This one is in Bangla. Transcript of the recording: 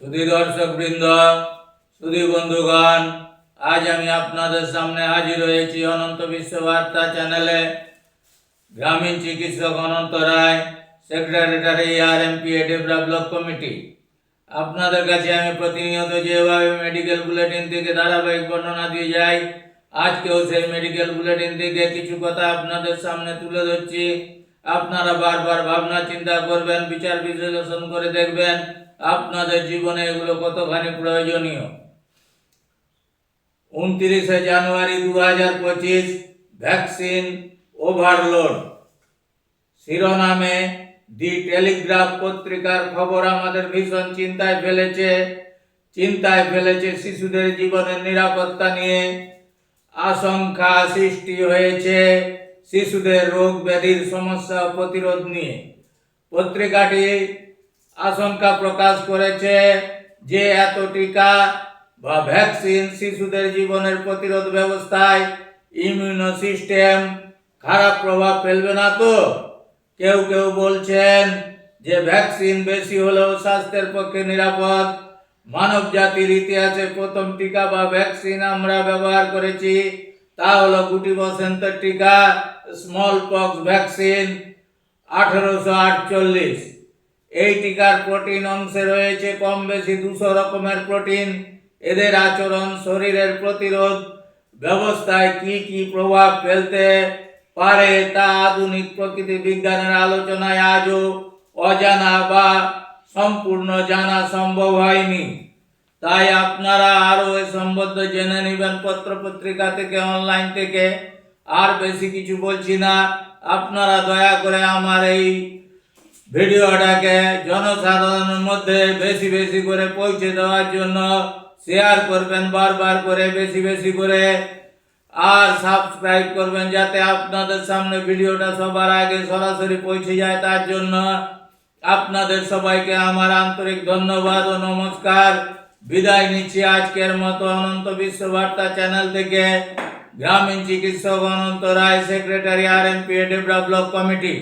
সুধী দর্শক বৃন্দ সুধী বন্ধুগণ, আজ আমি আপনাদের সামনে হাজির হয়েছি অনন্ত বিশ্ব বার্তা চ্যানেলে। গ্রামীণ চিকিৎসক Ananta Roy, secretary R M P Debra block committee. আপনাদের কাছে আমি প্রতিনিয়ত যেভাবে মেডিকেল বুলেটিন থেকে ধারাবাহিক বর্ণনা দিয়ে যাই, আজকেও সেই মেডিকেল বুলেটিন থেকে কিছু কথা আপনাদের সামনে তুলে ধরছি। আপনারা বারবার ভাবনা, চিন্তা করবেন, বিচার বিশ্লেষণ করে দেখবেন। আপনাদের জীবনে এগুলো কতখানি প্রয়োজনীয়? উনত্রিশে জানুয়ারি দু হাজার পঁচিশ, ভ্যাকসিন ওভারলোড। শিরোনামে, দি টেলিগ্রাফ পত্রিকার খবর আমাদের ভীষণ চিন্তায় ফেলেছে চিন্তায় ফেলেছে শিশুদের জীবনের নিরাপত্তা নিয়ে। আশঙ্কা সৃষ্টি হয়েছে শিশুদের রোগ ব্যাধির সমস্যা প্রতিরোধ নিয়ে। পত্রিকাটি আশঙ্কা প্রকাশ করেছে যে এত টিকা বা ভ্যাকসিন শিশুদের জীবনের প্রতিরোধ ব্যবস্থায় ইমিউনো সিস্টেম খারাপ প্রভাব ফেলবে না তো? কেউ কেউ বলছেন যে ভ্যাকসিন বেশি হলেও স্বাস্থ্যের পক্ষে নিরাপদ। মানব জাতির ইতিহাসে প্রথম টিকা বা ভ্যাকসিন আমরা ব্যবহার করেছি, তা হলো গুটি বসন্তের টিকা স্মল পক্স ভ্যাকসিন, আঠারোশো আটচল্লিশ। এই টিকার প্রোটিন অংশে রয়েছে কম বেশি দুশো রকমের প্রোটিন। এদের আচরণ শরীরের প্রতিরোধ ব্যবস্থায় কি কি প্রভাব ফেলতে পারে তা আধুনিক প্রকৃতি বিজ্ঞানের আলোচনায় আজও অজানা বা সম্পূর্ণ জানা সম্ভব হয়নি। তাই আপনারা আরও এ সম্বন্ধে জেনে নেবেন পত্র পত্রিকা থেকে, অনলাইন থেকে। আর বেশি কিছু বলছি না। আপনারা দয়া করে আমার এই ভিডিওটাকে জনসাধারণের মধ্যে বেশি বেশি করে পৌঁছে দেওয়ার জন্য শেয়ার করবেন, বারবার করে বেশি বেশি করে। আর সাবস্ক্রাইব করবেন যাতে আপনাদের সামনে ভিডিওটা সবার আগে সরাসরি পৌঁছে যায় তার জন্য। আপনাদের সবাইকে আমার আন্তরিক ধন্যবাদ ও নমস্কার। বিদায় নিচ্ছি আজকের মতো অনন্ত বিশ্ব বার্তা চ্যানেল থেকে। গ্রামীণ চিকিৎসক Ananta Roy secretary R M P block committee